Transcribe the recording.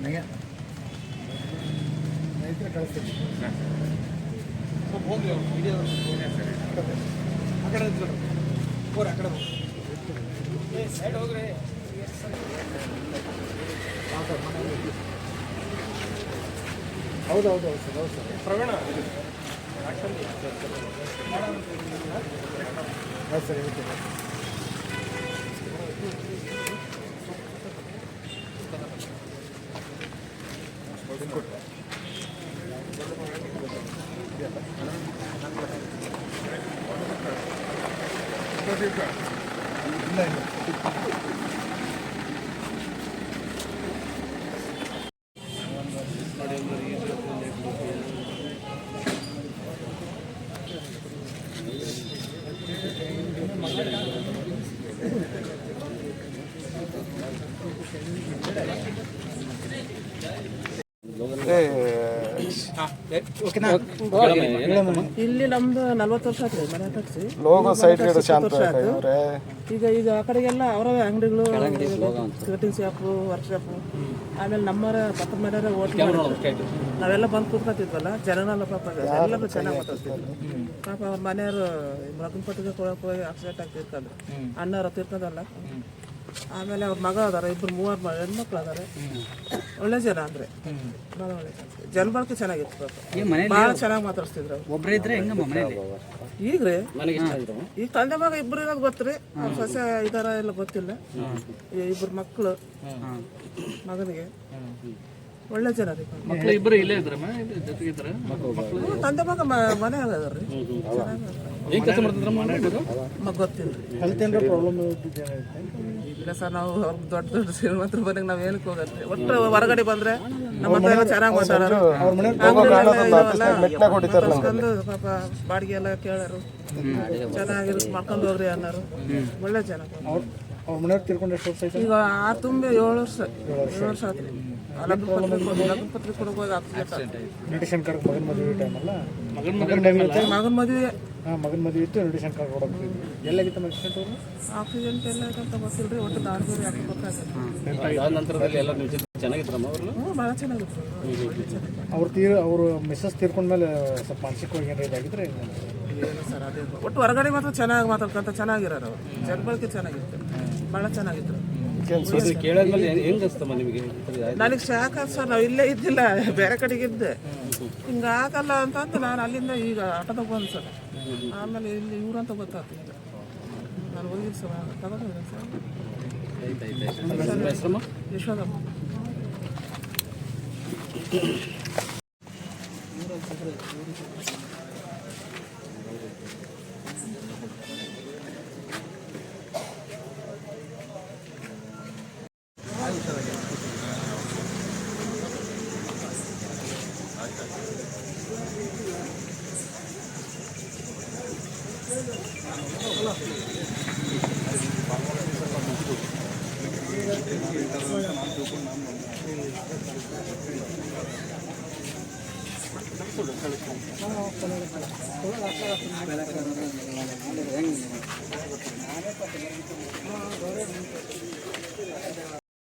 ನಂಗೆ ರೈತರ ಕಳಿಸ್ತೀನಿ ಆ ಕಡೆ ಹೋಗ್ರಿ ಆ ಕಡೆ ಹೋಗ್ರಿ ಸೈಡ್ ಹೋಗ್ರಿ ಹೌದು ಹೌದು ಹೌದು. ಸರ್ ಹೌದು ಸರ್ ಪ್ರವೀಣ ಹೌದು ಸರ್ ಹೇಳ್ತೀನಿ ಇಲ್ಲ ಇಲ್ಲ ಇಲ್ಲಿ ನಮ್ದು ನಲ್ವತ್ತು ವರ್ಷ ಆತ್ರಿ ಮನೆ ಕಟ್ಸಿ. ಲೋಗೋ ಸೈಡ್ ಇಡು ಶಾಂತ ಆಯ್ತು. ಅವರೇ ಈಗ ಈಗ ಆ ಕಡೆಗೆಲ್ಲ ಅವರವೇ ಅಂಗಡಿಗಳು ಕಟಿಂಗ್ ಶಾಪು ವರ್ಕ್ಶಾಪು ಆಮೇಲೆ ನಮ್ಮರ ಪಕ್ಕದ ಮನೆಯವರೇ ಓಟ್ಲಿ ನಾವೆಲ್ಲ ಬಂದು ಕೂತ್ಕೊತಿದ್ವಲ್ಲ ಜನನೆಲ್ಲ ಪಾಪ ಎಲ್ಲರೂ ಚೆನ್ನಾಗಿ ಮಾತಾಡ್ತಿದ್ರು. ಪಾಪ ಅವ್ರ ಮನೆಯವರು ಮಗನ ಪಟ್ಟಿಗೆ ಕೊಡಕ್ಕೆ ಹೋಗಿ ಆಕ್ಸಿಡೆಂಟ್ ಆಗಿ ತೀರ್ಕೊಂಡ್ರು ಅಣ್ಣವ್ರ ಆಮೇಲೆ ಅವ್ರ ಮಗ ಅದಾರ ಇಬ್ರು ಮೂವರು ಮ- ಹೆಣ್ಮಕ್ಳು ಅದಾರೆ. ಒಳ್ಳೆ ಜನ ಅಂದ್ರೆ. ಭಾಳ ಒಳ್ಳೆ ಜನ. ಜನಬಳಕೆ ಚೆನ್ನಾಗಿತ್ತು ಬಹಳ ಭಾಳ ಚೆನ್ನಾಗಿ ಮಾತಾಡ್ಸ್ತಿದ್ರು ಇದ್ರೆ ಹೆಂಗಮ್ಮ ಮನೇಲಿ ಈಗ್ರಿ ಈಗ ತಂದೆ ಮಗ ಇಬ್ರು ಇರೋದು ಗೊತ್ತ್ರಿ. ಅವ್ರ ಸೊಸೆ ಇದಾರ ಎಲ್ಲ ಗೊತ್ತಿಲ್ಲ. ಇಬ್ಬರು ಇಬ್ರು ಮಕ್ಕಳು ಮಗನಿಗೆ. ಒಳ್ಳೆ ಜನ ರೀ. ಮಕ್ಳು ಇಬ್ಬರು ಇಲ್ಲೇ ಇದ್ರ ತಂದೆ ಮಗ ಮ- ಮನೆ ಅದಾರ್ರಿ ಏನ್ ಕೆಲಸ ಮಾಡ್ತಿದ್ರಮ್ಮ ಮಗ ಗೊತ್ತಿಲ್ರಿ ಹೆಲ್ತ್ ಏನಾರ ಪ್ರಾಬ್ಲಮ್ ಇಲ್ಲ ಸರ್ ನಾವು ಅವ್ರ್ ದೊಡ್ಡ ದೊಡ್ಡ ಶ್ರೀಮಂತರ ಮನೆಗೆ ನಾವ್ ಏನಕ್ಕೆ ಹೋಗತ್ತೆ? ಒಟ್ಟು ಹೊರಗಡೆ ಬಂದ್ರೆ ನಮ್ಮ ಹತ್ರ ಎಲ್ಲ ಚೆನ್ನಾಗಿ ಮಾತಾಡೋರು. ಕರ್ಸ್ಕೊಂಡು ಪಾಪ ಬಾಡಿಗೆ ಎಲ್ಲ ಕೇಳೋರು. ಚೆನ್ನಾಗಿರು ಮಾಡ್ಕೊಂಡು ಹೋಗ್ರಿ ಅನ್ನೋರು. ಒಳ್ಳೆ ಜನ. ಅವ್ರ ಮನೆಯವ್ರು ಎಷ್ಟು ವರ್ಷ ಈಗ ಆ ತುಂಬಿ ಏಳು ವರ್ಷ ಏಳು ವರ್ಷ ಆತ್ರಿ. ನ್ಯೂಟ್ರಿಷನ್ ಕಾರ್ಡ್ ಮಗನ ಮದುವೆ ಟೈಮಲ್ಲ ಮಗನ್ ಮಗನ ಮಗನ ಮದುವೆ ಹಾಂ ಮಗನ ಮದುವೆ ಇತ್ತು ನ್ಯೂಟ್ರಿಷನ್ ಕಾರ್ಡ್ ಕೊಡೋದು ಎಲ್ಲಾಗಿತ್ತು ಆಕ್ಸಿಡೆಂಟ್ ಆಕ್ಸಿಡೆಂಟ್ ಎಲ್ಲ ಅಂತ ಗೊತ್ತಿಲ್ರಿ ಒಟ್ಟು ದಾವಣಗೆರೆ ಯಾಕೆ ಗೊತ್ತಾಗಲ್ಲ ಅದಾದ ನಂತರದಲ್ಲಿ ಎಲ್ಲ ಚೆನ್ನಾಗಿದ್ರಮ್ಮ ಅವರು ಭಾಳ ಚೆನ್ನಾಗಿತ್ತು. ಅವ್ರು ತೀರ್ ಅವರು ಮಿಸ್ಸಸ್ ತೀರ್ಕೊಂಡ್ಮೇಲೆ ಸ್ವಲ್ಪ ಮಾನಸಿಕವಾಗಿ ಏನಾರ ಇದಾಗಿದ್ರೆ ಏನು ಸರ್ ಅದೇ. ಒಟ್ಟು ಹೊರಗಡೆ ಮಾತ್ರ ಚೆನ್ನಾಗಿ ಮಾತಾಡ್ಕೊಂತ ಚೆನ್ನಾಗಿರೋರು ಅವರು. ಜನಬಳಕೆ ಚೆನ್ನಾಗಿತ್ತು. ಭಾಳ ಚೆನ್ನಾಗಿತ್ತು ನನಗೆ ಶಾಕ್ ಸರ್ ನಾವು ಇಲ್ಲೇ ಇದ್ದಿಲ್ಲ ಬೇರೆ ಕಡೆಗೆ ಇದ್ದೆ ಹಿಂಗೆ ಆಗಲ್ಲ ಅಂತ ನಾನು ಅಲ್ಲಿಂದ ಈಗ ಆಟೋದಾಗ ಬಂದು ಸರ್. ಆಮೇಲೆ ಇಲ್ಲಿ ಇವ್ರು ಅಂತ ಗೊತ್ತಾಯ್ತು ಈಗ. ನಾನು ಹೋಗಿದ್ದು ಸರ್ ತಗೊಂಡಿದ್ದೆ ಸರ್ ಹೆಂಗೆ